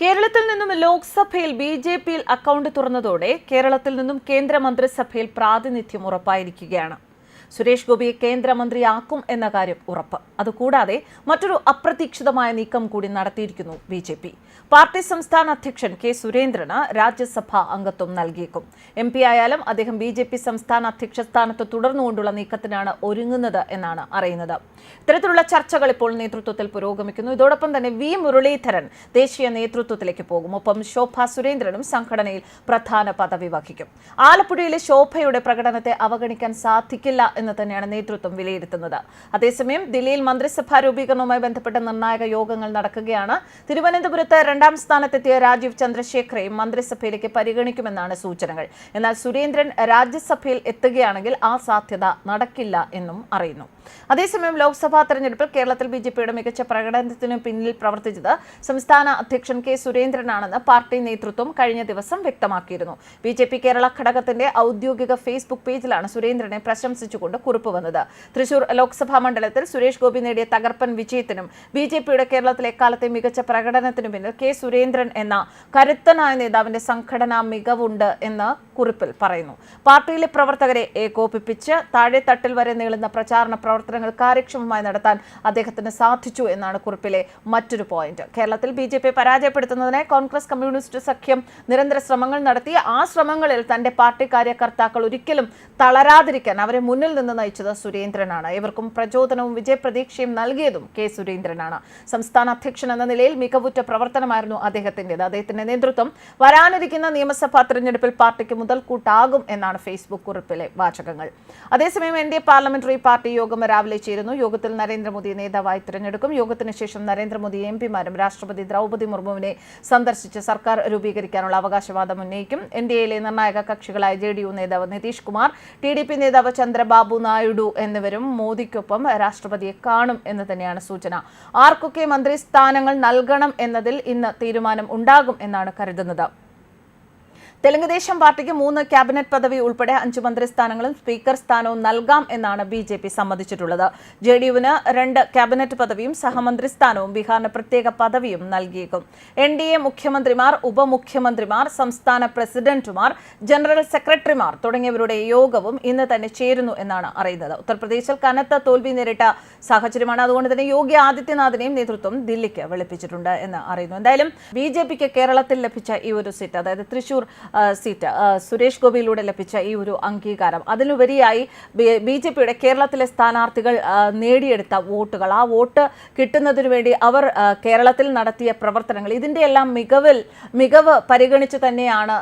കേരളത്തിൽ നിന്നും ലോക്സഭയിൽ ബി ജെ പിയിൽ അക്കൗണ്ട് തുറന്നതോടെ കേരളത്തിൽ നിന്നും കേന്ദ്രമന്ത്രിസഭയിൽ പ്രാതിനിധ്യം ഉറപ്പായിരിക്കുകയാണ്. സുരേഷ് ഗോപിയെ കേന്ദ്രമന്ത്രിയാക്കും എന്ന കാര്യം ഉറപ്പ്. അതുകൂടാതെ മറ്റൊരു അപ്രതീക്ഷിതമായ നീക്കം കൂടി നടത്തിയിരിക്കുന്നു ബി ജെ പി. പാർട്ടി സംസ്ഥാന അധ്യക്ഷൻ കെ സുരേന്ദ്രന് രാജ്യസഭാ അംഗത്വം നൽകിയേക്കും. എം പി ആയാലും അദ്ദേഹം ബി ജെ പി സംസ്ഥാന അധ്യക്ഷ സ്ഥാനത്ത് തുടർന്നുകൊണ്ടുള്ള നീക്കത്തിനാണ് ഒരുങ്ങുന്നത് എന്നാണ് അറിയുന്നത്. ഇത്തരത്തിലുള്ള ചർച്ചകൾ ഇപ്പോൾ നേതൃത്വത്തിൽ പുരോഗമിക്കുന്നു. ഇതോടൊപ്പം തന്നെ വി മുരളീധരൻ ദേശീയ നേതൃത്വത്തിലേക്ക് പോകും. ഒപ്പം ശോഭ സുരേന്ദ്രനും സംഘടനയിൽ പ്രധാന പദവി വഹിക്കും. ആലപ്പുഴയിലെ ശോഭയുടെ പ്രകടനത്തെ അവഗണിക്കാൻ സാധിക്കില്ല എന്ന് തന്നെയാണ് നേതൃത്വം വിലയിരുത്തുന്നത്. അതേസമയം ദില്ലിയിൽ മന്ത്രിസഭാ രൂപീകരണവുമായി ബന്ധപ്പെട്ട നിർണായക യോഗങ്ങൾ നടക്കുകയാണ്. തിരുവനന്തപുരത്ത് രണ്ടാം സ്ഥാനത്തെത്തിയ രാജീവ് ചന്ദ്രശേഖരയും മന്ത്രിസഭയിലേക്ക് പരിഗണിക്കുമെന്നാണ് സൂചനകൾ. എന്നാൽ സുരേന്ദ്രൻ രാജ്യസഭയിൽ എത്തുകയാണെങ്കിൽ ആ സാധ്യത നടക്കില്ല എന്നും അറിയുന്നു. അതേസമയം ലോക്സഭാ തെരഞ്ഞെടുപ്പിൽ കേരളത്തിൽ ബി ജെ പിയുടെ മികച്ച പ്രകടനത്തിന് പിന്നിൽ പ്രവർത്തിച്ചത് സംസ്ഥാന അധ്യക്ഷൻ കെ സുരേന്ദ്രനാണെന്ന് പാർട്ടി നേതൃത്വം കഴിഞ്ഞ ദിവസം വ്യക്തമാക്കിയിരുന്നു. ബി ജെ പി കേരള ഘടകത്തിന്റെ ഔദ്യോഗിക ഫേസ്ബുക്ക് പേജിലാണ് സുരേന്ദ്രനെ പ്രശംസിച്ചുകൊണ്ട് കുറിപ്പ് വന്നത്. തൃശൂർ ലോക്സഭാ മണ്ഡലത്തിൽ സുരേഷ് ഗോപി നേടിയ തകർപ്പൻ വിജയത്തിനും ബി ജെ പിയുടെ കേരളത്തിലെ കാലത്തെ മികച്ച പ്രകടനത്തിനു പിന്നിൽ കെ സുരേന്ദ്രൻ എന്ന കരുത്തനായ നേതാവിന്റെ സംഘടനാ മികവുണ്ട് എന്ന് കുറിപ്പിൽ പറയുന്നു. പാർട്ടിയിലെ പ്രവർത്തകരെ ഏകോപിപ്പിച്ച് താഴെത്തട്ടിൽ വരെ നീളുന്ന പ്രചാരണ പ്രവർത്തനങ്ങൾ കാര്യക്ഷമമായി നടത്താൻ അദ്ദേഹത്തിന് സാധിച്ചു എന്നാണ് കുറിപ്പിലെ മറ്റൊരു പോയിന്റ്. കേരളത്തിൽ ബി ജെ പി പരാജയപ്പെടുത്തുന്നതിനായി കോൺഗ്രസ് കമ്മ്യൂണിസ്റ്റ് സഖ്യം നിരന്തര ശ്രമങ്ങൾ നടത്തി. ആ ശ്രമങ്ങളിൽ തന്റെ പാർട്ടി കാര്യകർത്താക്കൾ ഒരിക്കലും തളരാതിരിക്കാൻ അവരെ മുന്നിൽ നിന്ന് നയിച്ചത് സുരേന്ദ്രനാണ്. ഇവർക്കും പ്രചോദനവും വിജയപ്രതീക്ഷയും നൽകിയതും കെ സുരേന്ദ്രനാണ്. സംസ്ഥാന അധ്യക്ഷൻ എന്ന നിലയിൽ മികവുറ്റ പ്രവർത്തനമായിരുന്നു അദ്ദേഹത്തിന്റെത്. അദ്ദേഹത്തിന്റെ നേതൃത്വം വരാനിരിക്കുന്ന നിയമസഭാ തെരഞ്ഞെടുപ്പിൽ പാർട്ടിക്ക് മുതൽക്കൂട്ടാകും എന്നാണ് ഫേസ്ബുക്ക് കുറിപ്പിലെ വാചകങ്ങൾ. അതേസമയം N D A parliamentary party യോഗം രാവിലെ ചേരുന്നു. യോഗത്തിൽ നരേന്ദ്രമോദി നേതാവായി തിരഞ്ഞെടുക്കും. യോഗത്തിന് ശേഷം നരേന്ദ്രമോദി എം പിമാരും രാഷ്ട്രപതി ദ്രൗപദി മുർമുവിനെ സന്ദർശിച്ച് സർക്കാർ രൂപീകരിക്കാനുള്ള അവകാശവാദം ഉന്നയിക്കും. എൻ ഡി എയിലെ നിർണായക കക്ഷികളായ ജെ ഡി യു നേതാവ് Nitish Kumar T D P നേതാവ് ചന്ദ്രബാബു നായിഡു എന്നിവരും മോദിക്കൊപ്പം രാഷ്ട്രപതിയെ കാണും എന്ന് തന്നെയാണ് സൂചന. ആർക്കൊക്കെ മന്ത്രിസ്ഥാനങ്ങൾ നൽകണം എന്നതിൽ ഇന്ന് തീരുമാനം ഉണ്ടാകും എന്നാണ് കരുതുന്നത്. തെലുങ്ക് ദേശം പാർട്ടിക്ക് മൂന്ന് ക്യാബിനറ്റ് പദവി ഉൾപ്പെടെ അഞ്ച് മന്ത്രിസ്ഥാനങ്ങളും സ്പീക്കർ സ്ഥാനവും നൽകാം എന്നാണ് ബി ജെ പി സമ്മതിച്ചിട്ടുള്ളത്. ജെ ഡി യുവിന് രണ്ട് ക്യാബിനറ്റ് പദവിയും സഹമന്ത്രിസ്ഥാനവും ബീഹാറിന് പ്രത്യേക പദവിയും നൽകിയേക്കും. എൻ ഡി എ മുഖ്യമന്ത്രിമാർ ഉപമുഖ്യമന്ത്രിമാർ സംസ്ഥാന പ്രസിഡന്റുമാർ ജനറൽ സെക്രട്ടറിമാർ തുടങ്ങിയവരുടെ യോഗവും ഇന്ന് തന്നെ ചേരുന്നു എന്നാണ് അറിയുന്നത്. ഉത്തർപ്രദേശിൽ കനത്ത തോൽവി നേരിട്ട സാഹചര്യമാണ്. അതുകൊണ്ട് തന്നെ യോഗി ആദിത്യനാഥിനെയും നേതൃത്വം ദില്ലിക്ക് വെളുപ്പിച്ചിട്ടുണ്ട് എന്ന് അറിയുന്നു. എന്തായാലും ബി കേരളത്തിൽ ലഭിച്ച ഈ ഒരു സീറ്റ് അതായത് തൃശൂർ സീറ്റ്. സുരേഷ് ഗോപിയിലൂടെ ലഭിച്ച ഈ ഒരു അംഗീകാരം. അതിലുപരിയായി ബി ജെ പിയുടെ കേരളത്തിലെ സ്ഥാനാർത്ഥികൾ നേടിയെടുത്ത വോട്ടുകൾ. ആ വോട്ട് കിട്ടുന്നതിന് വേണ്ടി അവർ കേരളത്തിൽ നടത്തിയ പ്രവർത്തനങ്ങൾ. ഇതിന്റെ എല്ലാം മികവിൽ മികവ് പരിഗണിച്ച് തന്നെയാണ്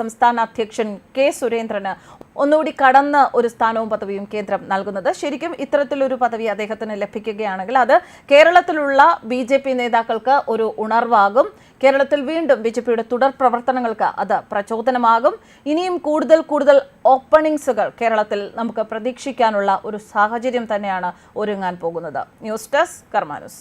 സംസ്ഥാന അധ്യക്ഷൻ കെ സുരേന്ദ്രന് ഒന്നുകൂടി കടന്ന് ഒരു സ്ഥാനവും പദവിയും കേന്ദ്രം നൽകുന്നത്. ശരിക്കും ഇത്തരത്തിലൊരു പദവി അദ്ദേഹത്തിന് ലഭിക്കുകയാണെങ്കിൽ അത് കേരളത്തിലുള്ള ബി ജെ പി നേതാക്കൾക്ക് ഒരു ഉണർവാകും. കേരളത്തിൽ വീണ്ടും ബി ജെ പിയുടെ തുടർ പ്രവർത്തനങ്ങൾക്ക് അത് പ്രചോദനമാകും. ഇനിയും കൂടുതൽ കൂടുതൽ ഓപ്പണിങ്സുകൾ കേരളത്തിൽ നമുക്ക് പ്രതീക്ഷിക്കാനുള്ള ഒരു സാഹചര്യം തന്നെയാണ് ഒരുങ്ങാൻ പോകുന്നത്. News desk കർമാനുസ്